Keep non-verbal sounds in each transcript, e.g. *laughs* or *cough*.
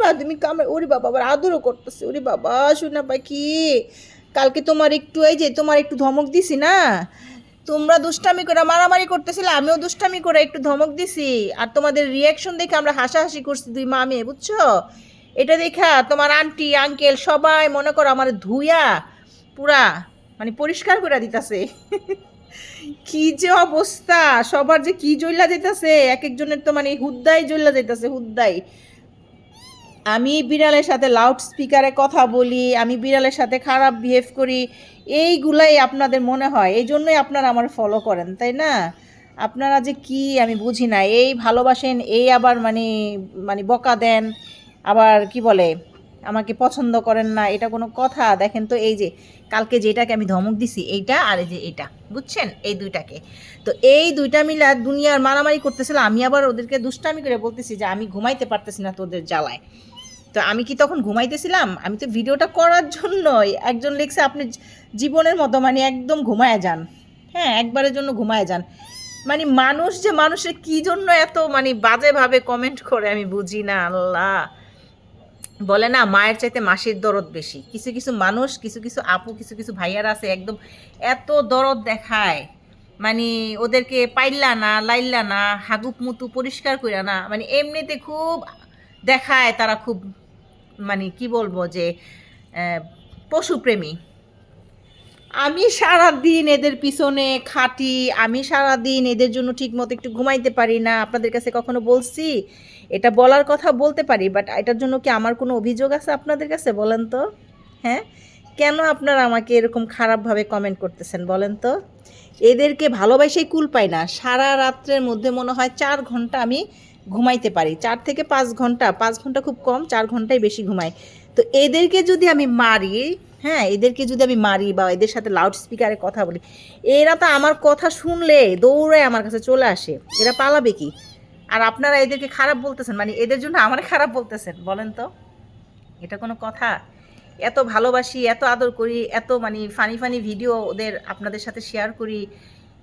মা তুমি কামড়, ওরে বাবা, আবার আদরও করতেছে। ওরে বাবা শোনা পাখি, কালকে তোমার একটু এই যে, তোমার একটু ধমক দিছি না? তোমরা দুষ্টামি করে, মারামারি করতেছিলে, আমিও দুষ্টামি করে একটু ধমক দিছি। আর তোমাদের রিয়াকশন দেখে আমরা হাসাহাসি করছি দুই মা মেয়ে, বুঝছ? এটা দেখা তোমার আন্টি আঙ্কেল সবাই মনে করো আমার ধুইয়া পুরা মানে পরিষ্কার করে দিতাছে। *laughs* কি যে অবস্থা, সবার যে কি জ্বললা যেতেছে এক একজনের তো মানে হুদ্দাই জ্বললা যেতেছে, হুদ্দাই। আমি বিড়ালের সাথে লাউড স্পিকারে কথা বলি, আমি বিড়ালের সাথে খারাপ বিহেভ করি, এইগুলাই আপনাদের মনে হয় এই জন্যই আপনারা আমার ফলো করেন, তাই না? আপনারা যে কি আমি বুঝি না, এই ভালোবাসেন, এই আবার মানে মানে বকা দেন, আবার কি বলে, আমাকে পছন্দ করেন না, এটা কোনো কথা, দেখেন তো এই যে, কালকে যেটাকে আমি ধমক দিছি, এইটা আর এই যে এটা, বুঝছেন? এই দুইটাকে। তো এই দুইটা মিলা দুনিয়ার মারামারি করতেছিল, আমি আবার ওদেরকে দুষ্টামি করে বলতেছি যে, আমি ঘুমাইতে পারতেছি না তোদের জ্বালায়। তো আমি কি তখন ঘুমাইতেছিলাম? আমি তো ভিডিওটা করার জন্যই। একজন লিখছে, আপনি জীবনের মতো মানে একদম ঘুমায় যান। হ্যাঁ একবারের জন্য ঘুমায় যান। মানে মানুষ যে মানুষের কি জন্য এত মানে বাজেভাবে কমেন্ট করে আমি বুঝি না, আল্লাহ। বলে না, মায়ের চাইতে মাসির দরদ বেশি। কিছু কিছু মানুষ, কিছু কিছু আপু, কিছু কিছু ভাইয়ার আছে, একদম এত দরদ দেখায়। মানে ওদেরকে পাইলা না লাইল্লা না হাগুপ মুতু পরিষ্কার কইরা না মানে এমনিতে খুব দেখায় তারা খুব মানে কি বলব যে পশুপ্রেমী। আমি সারা দিন এদের পিছনে খাটি, আমি সারা দিন এদের জন্য ঠিক মতো একটু ঘুমাইতে পারি না, আপনাদের কাছে কখনো বলছি? এটা বলার কথা বলতে পারি বাট এটার জন্য কি আমার কোনো অভিযোগ আছে আপনাদের কাছে, বলেন তো? হ্যাঁ? কেন আপনারা আমাকে এরকম খারাপভাবে কমেন্ট করতেছেন, বলেন তো? এদেরকে ভালোবাসেই কুল পাই না। সারা রাত্রের মধ্যে মনে হয় চার ঘণ্টা আমি ঘুমাইতে পারি। চার থেকে পাঁচ ঘণ্টা পাঁচ ঘণ্টা খুব কম, চার ঘন্টাই বেশি ঘুমাই। তো এদেরকে যদি আমি মারি হ্যাঁ এদেরকে যদি আমি মারি বা এদের সাথে লাউড স্পিকারে কথা বলি, এরা তো আমার কথা শুনলে দৌড়ে আমার কাছে চলে আসে। এরা পালাবে কি? আর আপনারা এদেরকে খারাপ বলতেছেন মানে এদের জন্য আমার খারাপ বলতেছেন, বলেন তো? এটা কোনো কথা? এত ভালোবাসি, এত আদর করি, এত মানে ফানি ফানি ভিডিও ওদের আপনাদের সাথে শেয়ার করি,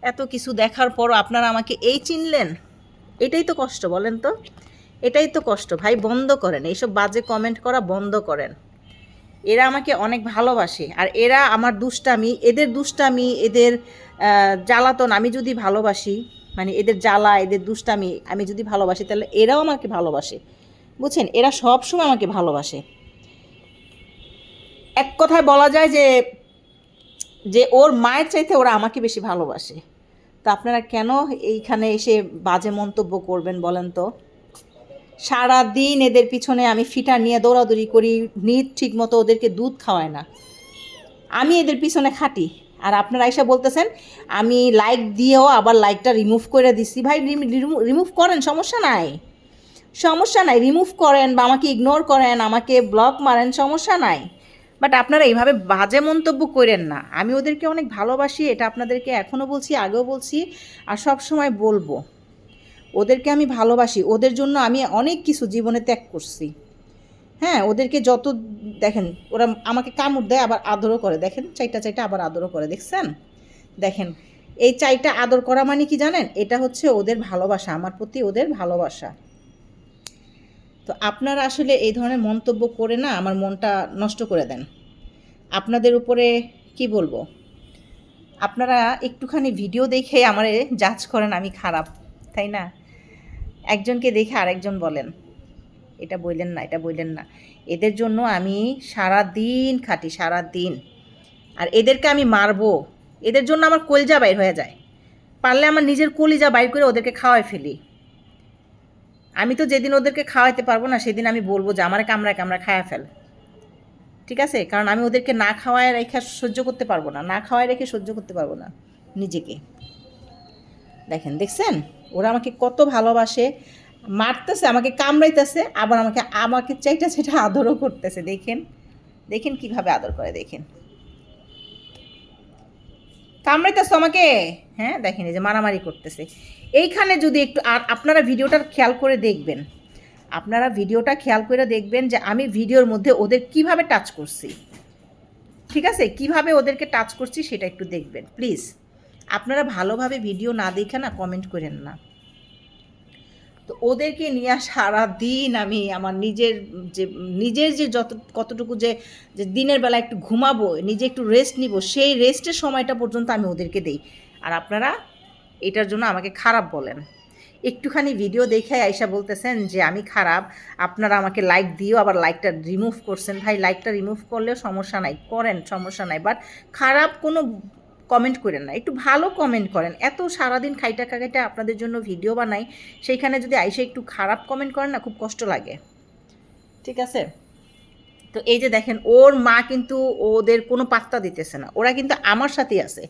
এত কিছু দেখার পরও আপনারা আমাকে এই চিনলেন? এটাই তো কষ্ট, বলেন তো? এটাই তো কষ্ট, ভাই বন্ধ করেন, এইসব বাজে কমেন্ট করা বন্ধ করেন। এরা আমাকে অনেক ভালোবাসে, আর এরা আমার দুষ্টামি, এদের দুষ্টামি, এদের জ্বালাতন, আমি যদি ভালোবাসি মানে এদের জ্বালা, এদের দুষ্টামি, আমি যদি ভালোবাসি, তাহলে এরাও আমাকে ভালোবাসে। বুঝছেন? এরা সব সময় আমাকে ভালোবাসে। এক কথায় বলা যায় যে যে ওর মায়ের চাইতে ওরা আমাকে বেশি ভালোবাসে। তা আপনারা কেন এইখানে এসে বাজে মন্তব্য করবেন বলেন তো? সারা দিন এদের পিছনে আমি ফিটা নিয়ে দৌড়াদৌড়ি করি, নিট ঠিক মতো ওদেরকে দুধ খাওয়ায় না। আমি এদের পিছনে খাটি। আর আপনারা এসে বলতেছেন, আমি লাইক দিয়েও আবার লাইকটা রিমুভ করে দিচ্ছি ভাই রিমুভ করেন, সমস্যা নাই। সমস্যা নাই রিমুভ করেন বা আমাকে ইগনোর করেন, আমাকে ব্লক মারেন, সমস্যা নাই। বাট আপনারা এইভাবে বাজে মন্তব্য করেন না। আমি ওদেরকে অনেক ভালোবাসি, এটা আপনাদেরকে এখনও বলছি, আগেও বলছি, আর সব সময় বলব। ওদেরকে আমি ভালোবাসি, ওদের জন্য আমি অনেক কিছু জীবনে ত্যাগ করছি। হ্যাঁ ওদেরকে যত, দেখেন, ওরা আমাকে কামড় দেয়, আবার আদরও করে। দেখেন, চাইটা চাইটা আবার আদরও করে, দেখছেন? দেখেন, এই চাইটা আদর করা মানে কি জানেন? এটা হচ্ছে ওদের ভালোবাসা, আমার প্রতি ওদের ভালোবাসা। তো আপনারা আসলে এই ধরনের মন্তব্য করে না আমার মনটা নষ্ট করে দেন। আপনাদের উপরে কি বলব? আপনারা একটুখানি ভিডিও দেখে আমারে জাজ করেন আমি খারাপ, তাই না? একজনকে দেখে আরেকজন বলেন, এটা বললেন না, এটা বললেন না। এদের জন্য আমি সারা দিন খাটি সারা দিন আর এদেরকে আমি মারবো, এদের জন্য আমার কলজা বাইর হয়ে যায়। পারলে আমার নিজের কলিজা বাইর করে ওদেরকে খাওয়াই ফেলি। আমি তো যেদিন ওদেরকে খাওয়াইতে পারব না, সেদিন আমি বলব যে, আমার কামড়ায় কামড়া খাওয়া ফেল। ঠিক আছে? কারণ আমি ওদেরকে না খাওয়ায় রেখে সহ্য করতে পারব না না খাওয়ায় রেখে সহ্য করতে পারব না নিজেকে। দেখেন, দেখছেন? ওরা আমাকে কত ভালোবাসে, মারতেছে, আমাকে কামড়াইতেছে, আবার আমাকে আমাকে চাইটা সেটা আদরও করতেছে। দেখেন দেখেন কীভাবে আদর করে, দেখেন। কামড়াইতেছে আমাকে? হ্যাঁ দেখেন এই যে মারামারি করতেছে। এইখানে যদি একটু আর আপনারা ভিডিওটার খেয়াল করে দেখবেন, আপনারা ভিডিওটা খেয়াল করে দেখবেন যে আমি ভিডিওর মধ্যে ওদের কীভাবে টাচ করছি। ঠিক আছে? কীভাবে ওদেরকে টাচ করছি সেটা একটু দেখবেন। প্লিজ আপনারা ভালোভাবে ভিডিও না দেখে না কমেন্ট করেন না। তো ওদেরকে নিয়ে সারা দিন আমি আমার নিজের যে নিজের যে যত, কতটুকু যে যে দিনের বেলা একটু ঘুমাবো, নিজে একটু রেস্ট নিব, সেই রেস্টের সময়টা পর্যন্ত আমি ওদেরকে দেই। আর আপনারা এটার জন্য আমাকে খারাপ বলেন। একটুখানি ভিডিও দেখে আইসা বলতেছেন যে, আমি খারাপ, আপনারা আমাকে লাইক দিও, আবার লাইকটা রিমুভ করছেন। ভাই লাইকটা রিমুভ করলেও সমস্যা নাই, করেন, সমস্যা নাই। বাট খারাপ কোনো কমেন্ট করেন না, একটু ভালো কমেন্ট করেন। এত সারাদিন খাইটা খাইটা আপনাদের জন্য ভিডিও বানাই, সেইখানে যদি আইসা একটু খারাপ কমেন্ট করেন না, খুব কষ্ট লাগে। ঠিক আছে? তো এই যে দেখেন, ওর মা কিন্তু ওদের কোনো পাত্তা দিতেছে না, ওরা কিন্তু আমার সাথেই আছে।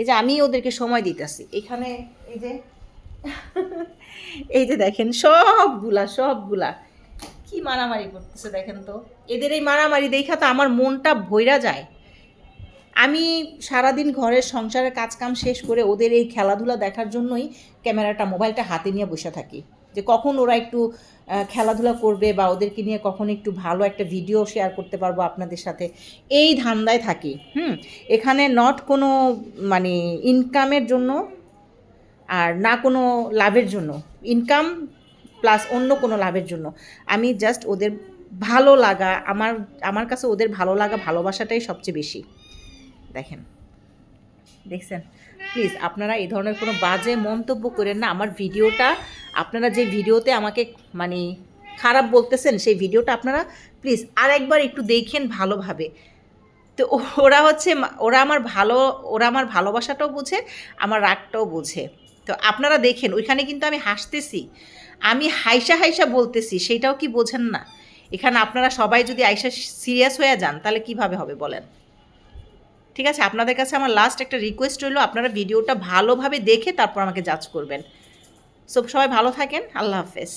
এই যে আমি ওদেরকে সময় দিতেছি, এখানে এই যে এই যে দেখেন, সবগুলা সবগুলা। কি মারামারি করতেছে দেখেন তো? এদের এই মারামারি দেখা তো আমার মনটা ভৈরা যায়। আমি সারাদিন ঘরের সংসারের কাজকাম শেষ করে ওদের এই খেলাধুলা দেখার জন্যই ক্যামেরাটা, মোবাইলটা হাতে নিয়ে বসে থাকি। যে কখন ওরা একটু খেলাধুলা করবে বা ওদেরকে নিয়ে কখন একটু ভালো একটা ভিডিও শেয়ার করতে পারব আপনাদের সাথে, এই ধান্দায় থাকি। হুম, এখানে নট কোনো মানে ইনকামের জন্য আর না কোনো লাভের জন্য। ইনকাম প্লাস অন্য কোনো লাভের জন্য। আমি জাস্ট ওদের ভালো লাগা, আমার আমার কাছে ওদের ভালো লাগা, ভালোবাসাটাই সবচেয়ে বেশি। দেখেন। দেখছেন? প্লিজ আপনারা এই ধরনের কোনো বাজে মন্তব্য করেন না। আমার ভিডিওটা, আপনারা যে ভিডিওতে আমাকে মানে খারাপ বলতেছেন, সেই ভিডিওটা আপনারা প্লিজ আর একবার একটু দেখেন ভালোভাবে। তো ওরা হচ্ছে ওরা আমার ভালো, ওরা আমার ভালোবাসাটাও বোঝে, আমার রাগটাও বোঝে। তো আপনারা দেখেন, ওইখানে কিন্তু আমি হাসতেছি। আমি হাইসা হাইসা বলতেছি সেটাও কি বোঝেন না? এখানে আপনারা সবাই যদি আইসা সিরিয়াস হয়ে যান, তাহলে কীভাবে হবে বলেন? ঠিক আছে? আপনাদের কাছে আমার লাস্ট একটা রিকোয়েস্ট রইল, আপনারা ভিডিওটা ভালোভাবে দেখে তারপর আমাকে জাজ করবেন। সব সবাই ভালো থাকেন, আল্লাহ হাফেজ।